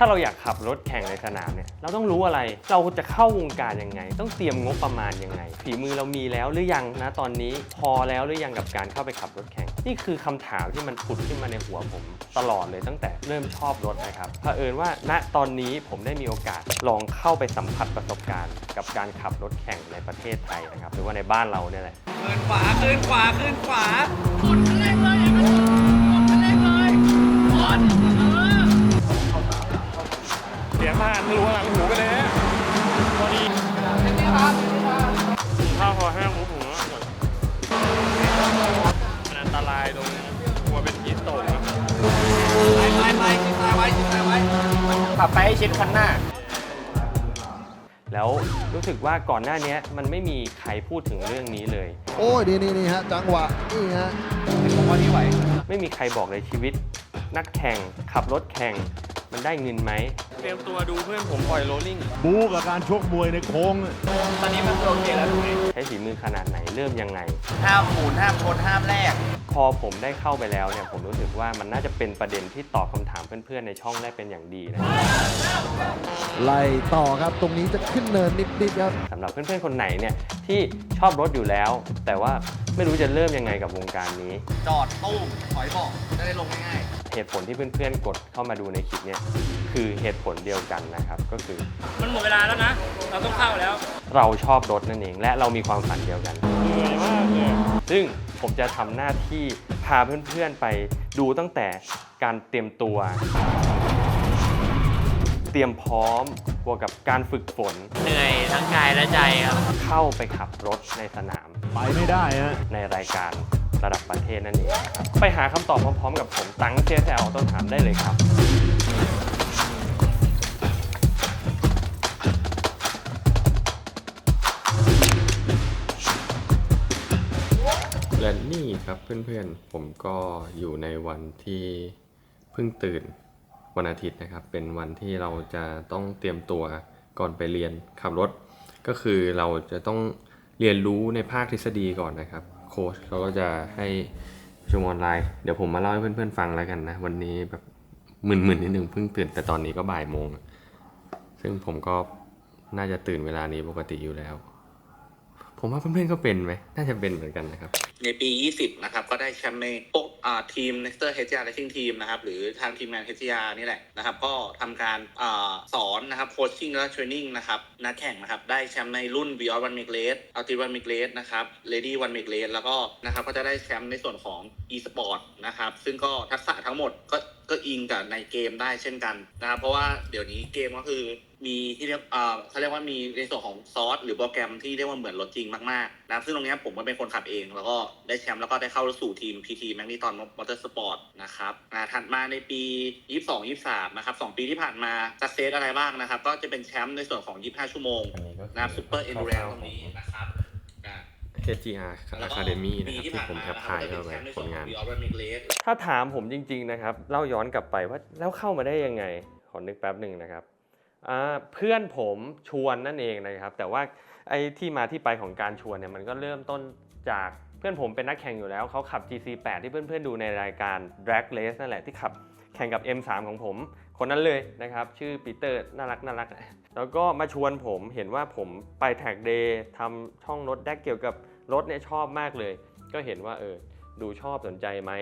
ถ้าเราอยากขับรถแข่งในสนามเนี่ยเราต้องรู้อะไรเราจะเข้าวงการยังไง ต้องเตรียมงบประมาณยังไงฝีมือเรามีแล้วหรือยังนะตอนนี้พอแล้วหรือยังกับการเข้าไปขับรถแข่ง นี่คือคำถามที่มันผุดขึ้นมาในหัวผมตลอดเลยตั้งแต่เริ่มชอบรถนะครับเผอิญว่าณตอนนี้ผมได้มีโอกาสลองเข้าไปสัมผัสประสบการณ์ กับการขับรถแข่งในประเทศไทยนะครับหรือว่าในบ้านเราเนี่ยแหละขึ้นขวาขึ้นขวาขึ้นขวาเสียงผ่านทะลุหลังหูไปเลยพอดีข้าวพอแห้งหูหูมันอันตรายตรงกลัวเป็นฮิสโตกครับไปไปไปชิดซ้ายไว้ชิดซ้ายไว้ขับไปให้ชิดคันหน้า แล้วรู้สึกว่าก่อนหน้านี้มันไม่มีใครพูดถึงเรื่องนี้เลย โอ้ยนี่นี่นี่ฮะจังหวะนี่ฮะผมว่าที่ไหว ไม่มีใครบอกเลยชีวิต นักแข่งขับรถแข่ง มันได้เงินไหมเตรียมตัวดูเพื่อนผมปล่อยโรลลิ่งบู๊กับการชกมวยในโค้งตอนนี้มันโอเคแล้วถูกไหมใช้ฝีมือขนาดไหนเริ่มยังไง ห้ามหมุนห้ามชนห้ามแลกพอผมได้เข้าไปแล้วเนี่ยผมรู้สึกว่ามันน่าจะเป็นประเด็นที่ตอบคำถามเพื่อนๆในช่องได้เป็นอย่างดีนะไล่ต่อครับตรงนี้จะขึ้นเนินนิดๆครับสำหรับเพื่อนๆคนไหนเนี่ยที่ชอบรถอยู่แล้ว แต่ว่าไม่รู้จะเริ่มยังไงกับวงการนี้ จอดตู้มถอยเบอกจะได้ลงง่าย เหตุผลที่เพื่อนๆกดเข้ามาดูในคลิปเนี่ยคือเหตุผลเดียวกันนะครับก็คือ มันหมดเวลาแล้วนะ เราต้องเข้าแล้ว เราชอบรถนั่นเอง และเรามีความฝันเดียวกัน เหนื่อยมากเลยซึ่งผมจะทำหน้าที่พาเพื่อนๆไปดูตั้งแต่การเตรียมตัว เตรียมพร้อมบวกกับการฝึกฝนเหนื่อยทั้งกายและใจครับ เข้าไปขับรถในสนาม ไปไม่ได้ฮะ ในรายการ ระดับประเทศนั่นเองครับไปหาคำตอบพร้อมๆ กับผมตั้งเชียร์แซวต้นถามได้เลยครับและนี่ครับเพื่อนๆ ผมก็อยู่ในวันที่เพิ่งตื่นวันอาทิตย์นะครับ เป็นวันที่เราจะต้องเตรียมตัวก่อนไปเรียนขับรถ ก็คือเราจะต้องเรียนรู้ในภาคทฤษฎีก่อนนะครับ โค้ชเขาก็จะให้ประชุมออนไลน์ เดี๋ยวผมมาเล่าให้เพื่อนๆฟังแล้วกันนะ วันนี้แบบมึนๆนิดนึงเพิ่งตื่นแต่ตอนนี้ก็บ่ายโมง ซึ่งผมก็น่าจะตื่นเวลานี้ปกติอยู่แล้ว ผมว่าเพื่อนๆก็เป็นไหมน่าจะเป็นเหมือนกันนะครับ ในปี 20 นะครับ ก็ได้แชมป์ในพวกทีม Nexter HCR Racing Team นะครับ หรือทางทีมงาน HCR นี่แหละนะครับ ก็ทำการอสอนนะครับโคชชิ่งและเทรนนิ่งนะครับนักแข่งนะครับ ได้แชมป์ในรุ่น Beyond One Make Race Ultimate One Make Race นะครับ Lady One Make Race แล้วก็นะครับ ก็จะได้แชมป์ในส่วนของ e-sport นะครับ ซึ่งก็ทักษะทั้งหมดก็ก็อิงกับในเกมได้เช่นกันนะครับเพราะว่าเดี๋ยวนี้เกมก็คือมีที่เรียกอ่าเขาเรียกว่ามีในส่วนของซอสหรือโปรแกรมที่เรียกว่าเหมือนรถจริงมากๆนะครับซึ่งตรงเนี้ยผมก็เป็นคนขับเอง แล้วก็ได้แชมป์แล้วก็ได้เข้าสู่ทีม PT m a g n e t o n Motorsport นะครับอ่าถัดมาในปี 22 23 นะครับ 2 ปีที่ผ่านมาสักเซสอะไรบ้างนะครับ ก็จะเป็นแชมป์ในส่วนของ 25 ชั่วโมงอันนี้ก็คือนะครับ Super Endurance ตรงนี้นะครับอ่า KGR แล้วก็ Academy นะปีครับที่ที่ผ่านผมมาแคปนะคถ่ายรับก็เข้าเป็นไปแชมป์ในผส่วนลของงาน Beyond One Make Race ถ้าถามผมจริง ๆ นะครับ เล่าย้อนกลับไปว่าแล้วเข้ามาได้ยังไง ขอนึกแป๊บหนึ่งนะครับอ่าเพื่อนผมชวนนั่นเองนะครับ แต่ว่าไอ้ที่มาที่ไปของการชวนเนี่ยมันก็เริ่มต้นจากเพื่อนผมเป็นนักแข่งอยู่แล้ว เขาขับ GC8 ที่เพื่อนๆดูในรายการ Drag Race นั่นแหละที่ขับแข่งกับ M3 ของผม คนนั้นเลยนะครับ ชื่อปีเตอร์น่ารักน่ารัก แล้วก็มาชวนผมเห็นว่าผมไปแท็กเดย์ทำช่องรถแดกเกี่ยวกับ รถเนี่ยชอบมากเลย ก็เห็นว่าเออดูชอบสนใจไหม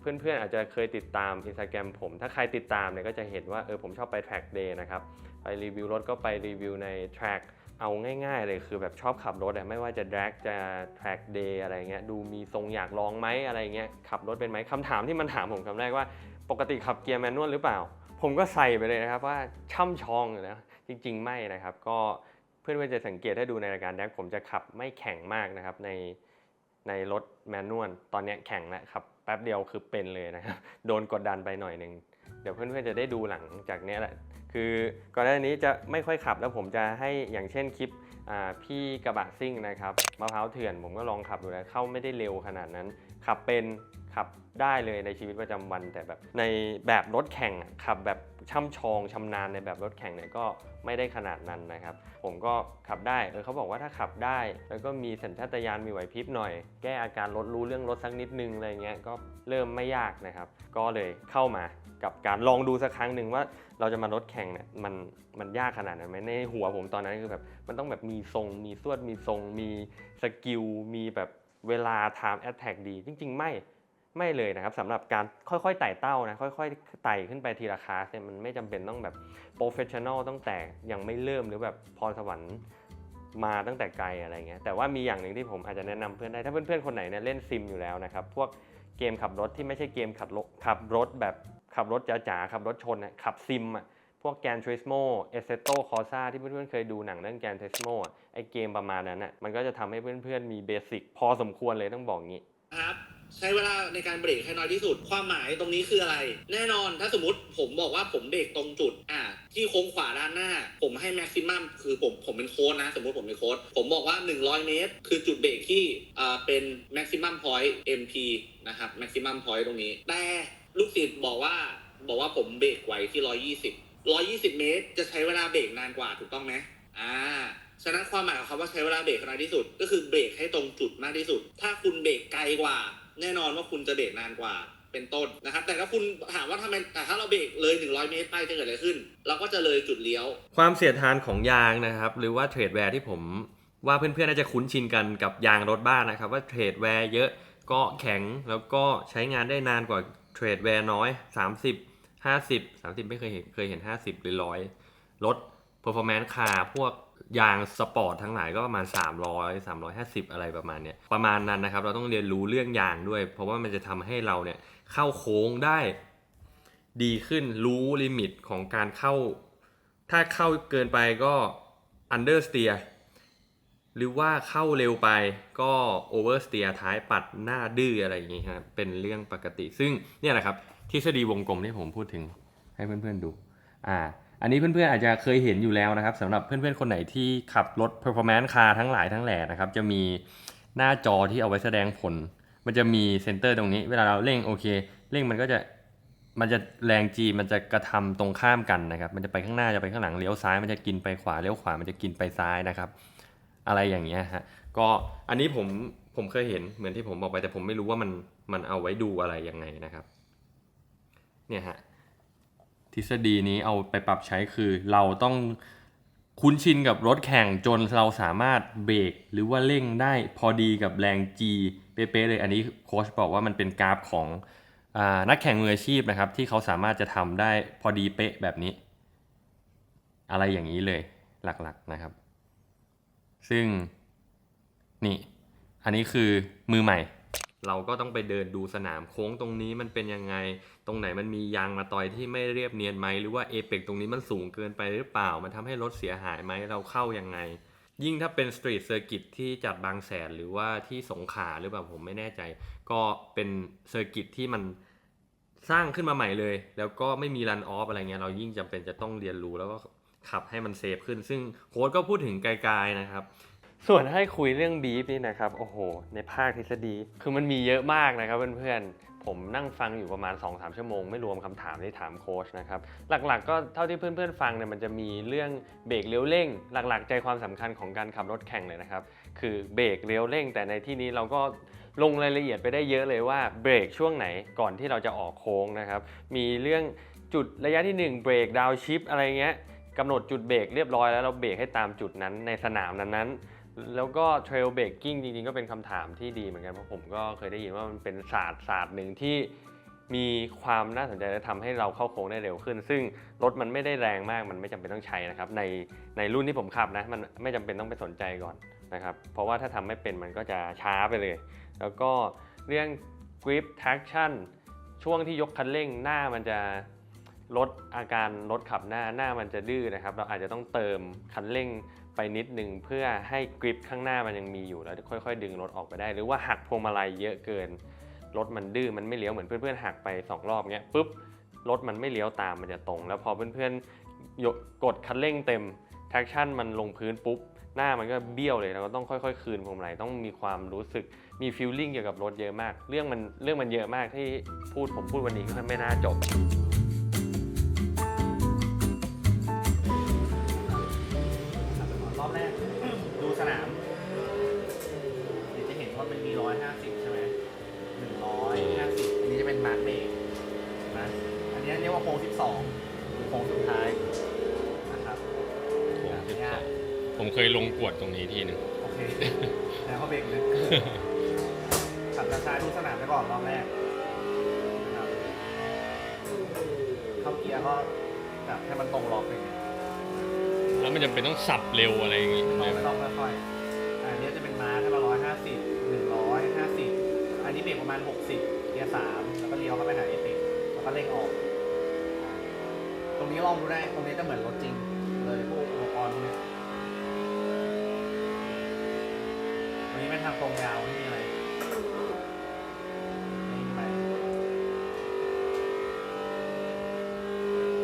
เพื่อนๆอาจจะเคยติดตาม Instagram ผม ถ้าใครติดตามเนี่ยก็จะเห็นว่าเออผมชอบไป track day นะครับ ไปรีวิวรถก็ไปรีวิวใน track เอาง่ายๆเลยคือแบบชอบขับรถอะไม่ว่าจะ drag จะ track day อะไรเงี้ยดูมีทรงอยากลองไหมอะไรเงี้ยขับรถเป็นไหมคำถามที่มันถามผมคำแรกว่า ปกติขับเกียร์แมนนวลหรือเปล่า ผมก็ใส่ไปเลยนะครับว่าช่ำชองอยู่นะจริง ๆ ไม่นะครับก็ พื่อนๆจะสังเกตถ้าดูในรายการแดกผมจะขับไม่แข็งมากนะครับในในรถแมนนวลตอนนี้แข่งแล้วครับแป๊บเดียวคือเป็นเลยนะครับโดนกดดันไปหน่อยหนึ่งเดี๋ยวเพื่อนๆจะได้ดูหลังจากนี้แหละคือก่อนหน้านี้จะไม่ค่อยขับแล้วผมจะให้อย่างเช่นคลิปพี่กระบะซิ่งนะครับมะพร้าวเถื่อนผมก็ลองขับดูแล้วเข้าไม่ได้เร็วขนาดนั้น ขับเป็นขับได้เลยในชีวิตประจำวัน แต่แบบในแบบรถแข่งขับแบบช่ำชองชำนาญในแบบรถแข่งเนี่ยก็ ไม่ได้ขนาดนั้นนะครับ ผมก็ขับได้เออเขาบอกว่าถ้าขับได้ แล้วก็มีสัญชาตญาณมีไหวพริบหน่อย แก้อาการรถรู้เรื่องรถสักนิดนึงอะไรเงี้ยก็เริ่มไม่ยากนะครับ ก็เลยเข้ามากับการลองดูสักครั้งหนึ่งว่าเราจะมารถแข่งเนี่ยมันมันยากขนาดนั้นไหมในหัวผมตอนนั้นคือแบบมันต้องแบบมีทรง มีสวดมีทรง มีสกิลมีแบบเวลา time attack ดี จริง ๆ ไม่ ไม่เลยนะครับสำหรับการค่อยๆไต่เต้านะค่อยๆไต่ขึ้นไปทีละคลาสเนี่ยมันไม่จำเป็นต้องแบบโปรเฟชชั่นอลตั้งแต่ยังไม่เริ่มหรือแบบพรสวรรค์มาตั้งแต่ไกลอะไรเงี้ยแต่ว่ามีอย่างหนึ่งที่ผมอาจจะแนะนำเพื่อนได้ถ้าเพื่อนๆคนไหนเนี่ยเล่นซิมอยู่แล้วนะครับพวกเกมขับรถที่ไม่ใช่เกมขับรถขับรถแบบขับรถจ๋าๆขับรถชนอะขับซิมอะพวกแกนทริสโมเอเซโตคอซ่าที่เพื่อนๆเคยดูหนังเรื่องแกนทริสโมไอเกมประมาณนั้นอะมันก็จะทำให้เพื่อนๆมีเบสิกพอสมควรเลยต้องบอกงี้ครับ ใช้เวลาในการเบรกให้น้อยที่สุด ความหมายตรงนี้คืออะไร แน่นอนถ้าสมมติผมบอกว่าผมเบรกตรงจุด อ่า ที่โค้งขวาด้านหน้า ผมให้แม็กซิมัมคือผมผมเป็นโค้ดนะ สมมติผมเป็นโค้ดผมบอกว่า 100 เมตร คือจุดเบรกที่อ่าเป็นแม็กซิมัมพอยต์ MP นะครับแม็กซิมัมพอยต์ตรงนี้ แต่ลูกศิษย์บอกว่าบอกว่าผมเบรกไหวที่ 120 120 เมตร จะใช้เวลาเบรกนานกว่าถูกต้องไหมอ่าฉะนั้นความหมายของคำว่าใช้เวลาเบรกนานที่สุด ก็คือเบรกให้ตรงจุดมากที่สุด ถ้าคุณเบรกไกลกว่า แน่นอนว่าคุณจะเบรกนานกว่าเป็นต้นนะครับ แต่ถ้าคุณถามว่าทำไมแต่ถ้าเราเบรกเลย 100 เมตรไปจะเกิดอะไรขึ้น เราก็จะเลยจุดเลี้ยว ความเสียดทานของยางนะครับ หรือว่าเทรดแวร์ที่ผมว่าเพื่อนๆน่าจะคุ้นชินกันกับยางรถบ้านนะครับ ว่าเทรดแวร์เยอะก็แข็งแล้วก็ใช้งานได้นานกว่าเทรดแวร์น้อย 30 50 30 ไม่เคยเห็นเคยเห็น 50 หรือร้อยรถ performance car พวก ยางสปอร์ตทั้งหลายก็ประมาณ 300 350 อะไรประมาณเนี้ยประมาณนั้นนะครับ เราต้องเรียนรู้เรื่องยางด้วย เพราะว่ามันจะทำให้เราเนี่ยเข้าโค้งได้ดีขึ้นรู้ลิมิตของการเข้า ถ้าเข้าเกินไปก็ understeer หรือว่าเข้าเร็วไปก็ oversteer ท้ายปัดหน้าดื้ออะไรอย่างงี้ครับเป็นเรื่องปกติ ซึ่งเนี่ยแหละครับทฤษฎีวงกลมที่ผมพูดถึงให้เพื่อนๆดูอ่า อันนี้เพื่อนๆอาจจะเคยเห็นอยู่แล้วนะครับสำหรับเพื่อนๆคนไหนที่ขับรถ performance car ทั้งหลายทั้งแหล่นะครับ จะมีหน้าจอที่เอาไว้แสดงผล มันจะมีเซนเตอร์ตรงนี้ เวลาเราเร่งโอเคเร่งมันก็จะมันจะแรง G มันจะกระทำตรงข้ามกันนะครับ มันจะไปข้างหน้าจะไปข้างหลังเลี้ยวซ้ายมันจะกินไปขวาเลี้ยวขวามันจะกินไปซ้ายนะครับ อะไรอย่างเงี้ยฮะก็อันนี้ผมผมเคยเห็นเหมือนที่ผมบอกไปแต่ผมไม่รู้ว่ามันมันเอาไว้ดูอะไรยังไงนะครับ เนี่ยฮะ ทฤษฎีนี้เอาไปปรับใช้คือเราต้องคุ้นชินกับรถแข่งจนเราสามารถเบรกหรือว่าเร่งได้พอดีกับแรง G เป๊ะๆเลยอันนี้โค้ชบอกว่ามันเป็นกราฟของอนักแข่งมืออาชีพนะครับ ที่เขาสามารถจะทำได้พอดีเป๊ะแบบนี้ อะไรอย่างนี้เลยหลักๆนะครับ ซึ่งนี่อันนี้คือมือใหม่ เราก็ต้องไปเดินดูสนามโค้งตรงนี้มันเป็นยังไง ตรงไหนมันมียางมาต่อยที่ไม่เรียบเนียนไหมหรือว่าเอเปกตรงนี้มันสูงเกินไปหรือเปล่า มันทำให้รถเสียหายไหมเราเข้ายังไง ยิ่งถ้าเป็นสตรีทเซอร์กิตที่จัดบางแสนหรือว่าที่สงขลาหรือเปล่าผมไม่แน่ใจ ก็เป็นเซอร์กิตที่มันสร้างขึ้นมาใหม่เลย แล้วก็ไม่มีรันออฟอะไรเงี้ยเรายิ่งจำเป็นจะต้องเรียนรู้แล้วก็ขับให้มันเซฟขึ้น ซึ่งโค้ดก็พูดถึงไกลๆนะครับ ส่วนให้คุยเรื่องบีฟนี่นะครับ โอ้โห ในภาคทฤษฎี คือมันมีเยอะมากนะครับเพื่อนๆ ผมนั่งฟังอยู่ประมาณ 2-3 ชั่วโมง ไม่รวมคำถามที่ถามโค้ชนะครับ หลักๆ ก็เท่าที่เพื่อนๆ ฟังเนี่ยมันจะมีเรื่องเบรกเลี้ยวเร่ง หลักๆ ใจความสำคัญของการขับรถแข่งเลยนะครับ คือเบรกเลี้ยวเร่ง แต่ในที่นี้เราก็ลงรายละเอียดไปได้เยอะเลยว่าเบรกช่วงไหนก่อนที่เราจะออกโค้งนะครับ มีเรื่องจุดระยะที่1เบรกดาวชิปอะไรเงี้ยกำหนดจุดเบรกเรียบร้อยแล้วเราเบรกให้ตามจุดนั้นในสนามนั้นๆ แล้วก็เทรลเบรกกิ้งจริงๆ ก็เป็นคำถามที่ดีเหมือนกัน เพราะผมก็เคยได้ยินว่ามันเป็นศาสตร์ศาสตร์หนึ่งที่มีความน่าสนใจและทำให้เราเข้าโค้งได้เร็วขึ้น ซึ่งรถมันไม่ได้แรงมากมันไม่จำเป็นต้องใช้นะครับ ในในรุ่นที่ผมขับนะ มันไม่จำเป็นต้องไปสนใจก่อนนะครับ เพราะว่าถ้าทำไม่เป็นมันก็จะช้าไปเลย แล้วก็เรื่อง grip traction ช่วงที่ยกคันเร่งหน้ามันจะลดอาการรถขับหน้าหน้ามันจะดื้อนะครับ เราอาจจะต้องเติมคันเร่ง ไปนิดนึงเพื่อให้กริปข้างหน้ามันยังมีอยู่แล้วค่อย ๆ ดึงรถออกไปได้ หรือว่าหักพวงมาลัยเยอะเกิน รถมันดื้อมันไม่เลี้ยวเหมือนเพื่อนๆหักไปสองรอบเงี้ยปุ๊บรถมันไม่เลี้ยวตามมันจะตรง แล้วพอเพื่อนๆกกดคันเร่งเต็ม traction มันลงพื้นปุ๊บหน้ามันก็เบี้ยวเลยเราก็ต้องค่อยๆ คืนพวงมาลัยต้องมีความรู้สึกมีฟีลลิ่งเกี่ยวกับรถเยอะมาก เรื่องมันเรื่องมันเยอะมากที่พูดผมพูดวันนี้ก็ไม่น่าจบ ค้งสุดท้ายนะครับแบบเนี้ยผมเคยลงกวดตรงนี้ทีนึงโอเคแล้วก็เบรกลึกขับช้าๆดูสนามไปก่อนรอบแรกนะครับเข้าเกียร์ก็แบบให้มันตรงล็อกอย่างเงี้ยแล้วมันจะเป็นต้องสับเร็วอะไรอย่างงี้ไม่ต้องไม่ต้องค่อยๆอันนี้จะเป็นมาร์คให้มาร้อยห้าสิบหนึ่งร้อยห้าสิบอันนี้เบรกประมาณหกสิบเกียร์สามแล้วก็เลี้ยวเข้าไปหาเอเปกแล้วก็เร่งออกอ่า ตรงนี้ลองดูได้ ตรงนี้จะเหมือนรถจริง เลยพวกอุปกรณ์พวกนี้ตรงนี้เป็นทางตรงยาวไม่มีอะไรไม่มีอะไร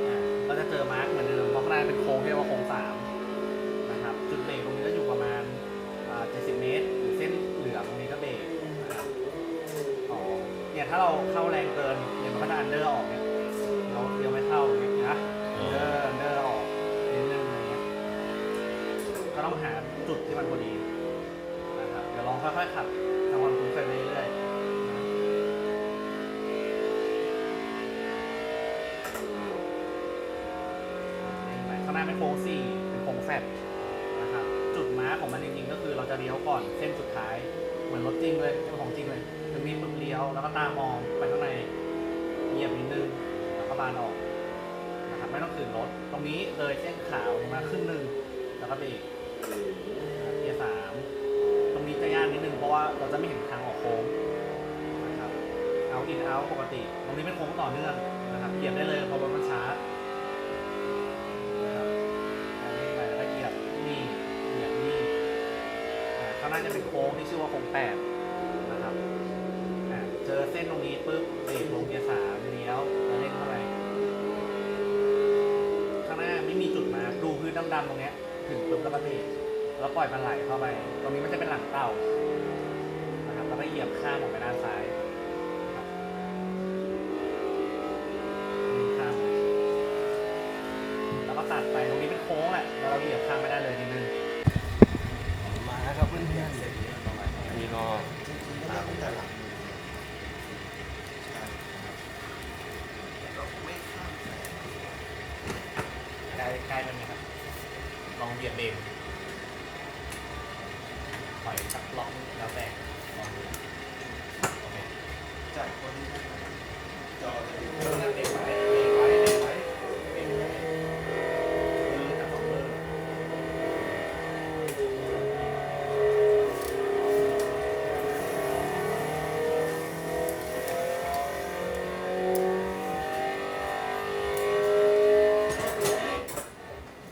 อ่าก็จะเจอมาร์คเหมือนเดิมเพราะข้างหน้าเป็นโค้งที่เรียกว่าโค้งสามนะครับ จุดเบรกตรงนี้ก็อยู่ประมาณอ่า70 เมตรหรือเส้นเหลืองตรงนี้ก็เบรกนะครับอ๋อเนี่ยถ้าเราเข้าแรงเกินเนี่ยมันก็จะอันเดอร์ออก ค่อยๆขับทำความคุ้นเคยไปเรื่อยๆข้างหน้าเป็นโค้งสี่เป็นโค้งแฟดนะครับจุดม้าของมันจริงๆก็คือเราจะเลี้ยวก่อนเส้นสุดท้ายเหมือนรถจริงเลยเป็นของจริงเลยจะมีมึงเลี้ยวแล้วก็ตามองไปข้างในเหยียบนิดนึงแล้วก็บานออกนะครับไม่ต้องขืนรถ ตรงนี้เลยเส้นขาวมาครึ่งหนึ่งแล้วก็เบรก ยากนิดนึงเพราะว่าเราจะไม่เห็นทางออกโค้งนะครับเอาอินเอาปกติ ตรงนี้เป็นโค้งต่อเนื่องนะครับเหยียบได้เลยเพราะรถมันช้านี่ไปแล้วเหยียบนี่เหยียบนี่อ่าข้างหน้าจะเป็นโค้งที่ชื่อว่าโค้งแปดนะครับเจอเส้นตรงนี้ปุ๊บเบรกลงเกียร์สามเลี้ยวแล้วเร่งเข้าไปข้างหน้าไม่มีจุดมาดูพื้นดำๆตรงเนี้ยถึงปุ๊บแล้วก็เบรก แล้วปล่อยมันไหลเข้าไป ตรงนี้มันจะเป็นหลังเต่านะครับแล้วก็เหยียบข้ามออกไปด้านซ้ายนะครับนี่ข้ามแล้วก็ตัดไปตรงนี้เป็นโค้งแหละเราเหยียบข้ามไม่ได้เลยนิดนึงมาครับเพื่อนๆเสร็จ อันนี้ก็ ใกล้ใกล้ไปไหมครับ ลองเหยียบเบรกถอยสักล็อกแล้วแต่ลองดูโอเคจับคนที่จอจะเบรกไว้เบรกไว้เบรกไว้เบรกไว้เออจับสองมือ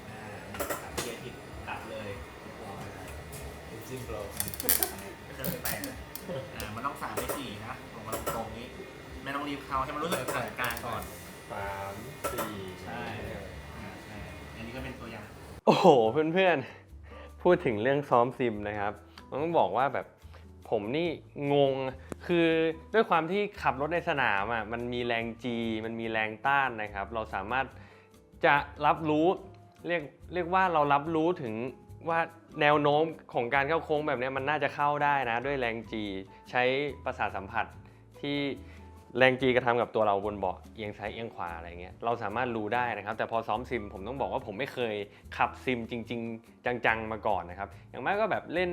อ่าเกียร์ผิดตัดเลยจิ้มโปรก็จะไม่แปลกเลยอ่ามันต้องสามไปสี่นะลงมาตรงๆนี้ ไม่ต้องรีบเข้าให้มันรู้สึกผ่านกลางก่อน สามสี่ ใช่อ่าใช่ อันนี้ก็เป็นตัวอย่าง โอ้โหเพื่อนๆ พูดถึงเรื่องซ้อมซิมนะครับมันต้องบอกว่าแบบผมนี่งงคือด้วยความที่ขับรถในสนามอะมันมีแรง G มันมีแรงต้านนะครับ เราสามารถจะรับรู้เรียกเรียกว่าเรารับรู้ถึงว่าแนวโน้มของการเข้าโค้งแบบนี้มันน่าจะเข้าได้นะด้วยแรง G ใช้ประสาทสัมผัสที่ แรง G กระทำกับตัวเราบนเบาะเอียงซ้ายเอียงขวาอะไรเงี้ยเราสามารถรู้ได้นะครับ แต่พอซ้อมซิมผมต้องบอกว่าผมไม่เคยขับซิมจริง ๆ จังๆ มาก่อนนะครับ อย่างมากก็แบบเล่น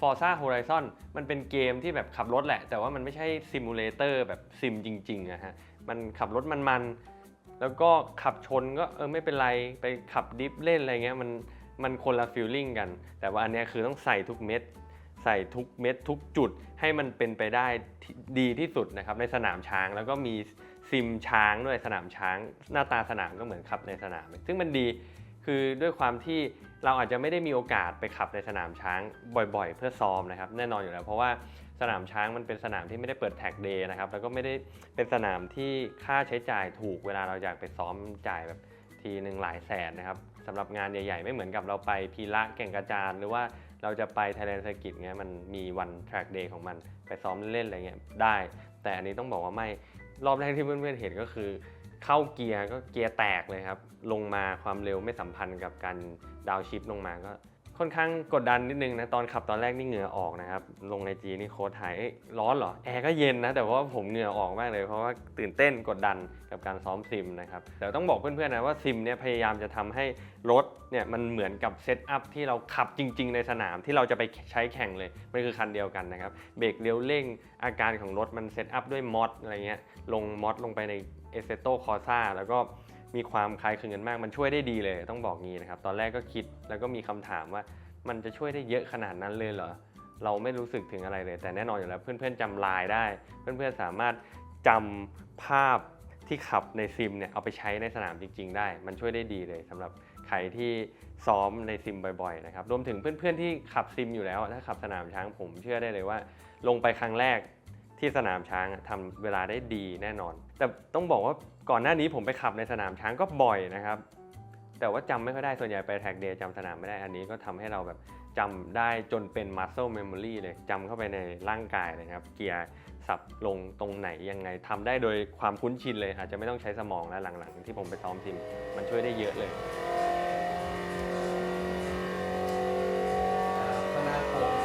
Forza Horizon มันเป็นเกมที่แบบขับรถแหละ แต่ว่ามันไม่ใช่ซิมูเลเตอร์แบบซิมจริงๆอะฮะมันขับรถมันๆ แล้วก็ขับชนก็เออไม่เป็นไรไปขับดิฟเล่นอะไรเงี้ยมันมันคนละฟีลลิ่งกัน แต่ว่าอันเนี้ยคือต้องใส่ทุกเม็ด ใส่ทุกเม็ดทุกจุดให้มันเป็นไปได้ดีที่สุดนะครับในสนามช้างแล้วก็มีซิมช้างด้วยสนามช้าง หน้าตาสนามก็เหมือนขับในสนาม ซึ่งมันดีคือด้วยความที่เราอาจจะไม่ได้มีโอกาสไปขับในสนามช้างบ่อยๆ เพื่อซ้อมนะครับแน่นอนอยู่แล้ว เพราะว่าสนามช้างมันเป็นสนามที่ไม่ได้เปิดแท็กเดย์นะครับแล้วก็ไม่ได้เป็นสนามที่ค่าใช้จ่ายถูกเวลาเราอยากไปซ้อมจ่ายแบบทีหนึ่งหลายแสนนะครับสำหรับงานใหญ่ ๆ ไม่เหมือนกับเราไปพีระแก่งกระจานหรือว่า เราจะไป Thailand Circuit เงี้ยมันมีวัน track day ของมันไปซ้อมเล่นๆอะไรเงี้ยได้ แต่อันนี้ต้องบอกว่าไม่รอบแรกที่เพื่อนๆเห็นก็คือ เข้าเกียร์ก็เกียร์แตกเลยครับ ลงมาความเร็วไม่สัมพันธ์กับการดาวชิปลงมาก็ ค่อนข้างกดดันนิดนึงนะตอนขับตอนแรกนี่เหงื่อออกนะครับ ลงในจีนี่โค้ดถ่ายร้อนเหรอ แอร์ก็เย็นนะ แต่ว่าผมเหงื่อออกมากเลย เพราะว่าตื่นเต้นกดดันกับการซ้อมซิมนะครับแต่ต้องบอกเพื่อนๆนะว่าซิมเนี่ยพยายามจะทำให้รถเนี่ยมันเหมือนกับเซตอัพที่เราขับจริง ๆ ในสนามที่เราจะไปใช้แข่งเลยมันคือคันเดียวกันนะครับเบรกเลี้ยวเร่งอาการของรถมันเซตอัพด้วยมอดอะไรเงี้ยลงมอดลงไปใน e s s e t o Corsa แล้วก็ มีความคล้ายคลึงกันมาก มันช่วยได้ดีเลยต้องบอกงี้นะครับ ตอนแรกก็คิดแล้วก็มีคำถามว่า มันจะช่วยได้เยอะขนาดนั้นเลยเหรอ เราไม่รู้สึกถึงอะไรเลย แต่แน่นอนอยู่แล้วเพื่อนๆจำลายได้ เพื่อนๆสามารถจำภาพที่ขับในซิมเนี่ยเอาไปใช้ในสนามจริง ๆ ได้ มันช่วยได้ดีเลยสำหรับใครที่ซ้อมในซิมบ่อยๆนะครับรวมถึงเพื่อนๆที่ขับซิมอยู่แล้ว ถ้าขับสนามช้างผมเชื่อได้เลยว่า ลงไปครั้งแรกที่สนามช้างทำเวลาได้ดีแน่นอน แต่ต้องบอกว่า ก่อนหน้านี้ผมไปขับในสนามช้างก็บ่อยนะครับ แต่ว่าจำไม่ค่อยได้ส่วนใหญ่ไปแท็กเดย์จำสนามไม่ได้อันนี้ก็ทำให้เราแบบจำได้จนเป็น muscle memory เลยจำเข้าไปในร่างกายเลยครับ เกียร์สับลงตรงไหนยังไงทำได้โดยความคุ้นชินเลย อาจจะไม่ต้องใช้สมองแล้วหลังๆ ที่ผมไปซ้อมซิมมันช่วยได้เยอะเลยขนาโค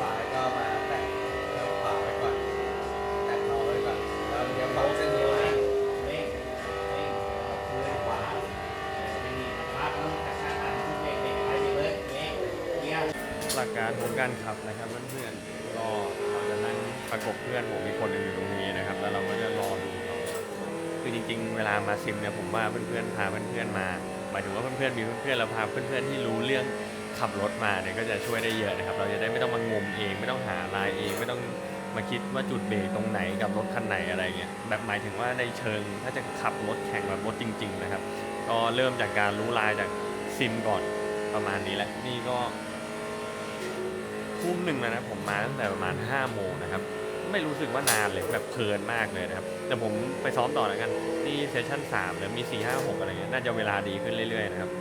การของการขับนะครับเพื่อนๆก็เราจะนั่งประกบเพื่อนผมมีคนหนึงอยู่ตรงนี้นะครับ แล้วเราก็จะรอดูเขาคือจริง ๆ เวลามาซิมเนี่ยผมว่าเพื่อนๆพาเพื่อนๆมาหมายถึงว่าเพื่อนๆมีเพื่อนๆเราพาเพื่อนๆที่รู้เรื่องขับรถมาเนี่ยก็จะช่วยได้เยอะนะครับ เราจะได้ไม่ต้องมางมเอง ไม่ต้องหาลายเองไม่ต้องมาคิดว่าจุดเบรกตรงไหนกับรถคันไหนอะไรเงี้ยแบบหมายถึงว่าในเชิงถ้าจะขับรถแข่งแบบรถจริง ๆ นะครับ ก็เริ่มจากการรู้ลายจากซิมก่อนประมาณนี้แหละนี่ก็ ทุ่มหนึ่งแล้วนะผมมาตั้งแต่ประมาณ5้าโมงนะครับ ไม่รู้สึกว่านานเลยแบบเพลินมากเลยนะครับ แต่ผมไปซ้อมต่อแล้วกันนี่เซสชั่น3แล้วมี 4 5 6 อะไรเงี้ยน่าจะเวลาดีขึ้นเรื่อยๆนะครับ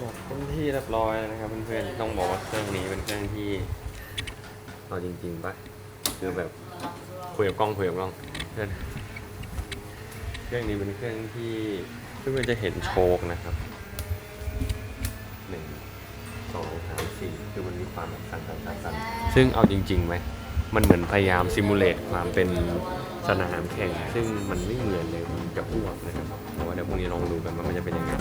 จบเป็นที่เรียบร้อยแล้วนะครับเพื่อนๆต้องบอกว่าเครื่องนี้เป็นเครื่องที่เอาจริงๆปะคือแบบคุยกับกล้องคุยกับกล้องเพื่อน เครื่องนี้เป็นเครื่องที่เพื่อนๆจะเห็นโชคนะครับหนึ่งสองสามสี่คือมันมีความสั่นสั่นสั่นสั่นซึ่งเอาจริงๆไหมมันเหมือนพยายามซิมูเลตความเป็นสนามแข่ง ซึ่งมันไม่เหมือนเลยมันจะอ้วกนะครับแต่ว่าเดี๋ยวพรุ่งนี้ลองดูกันว่ามันจะเป็นยังไง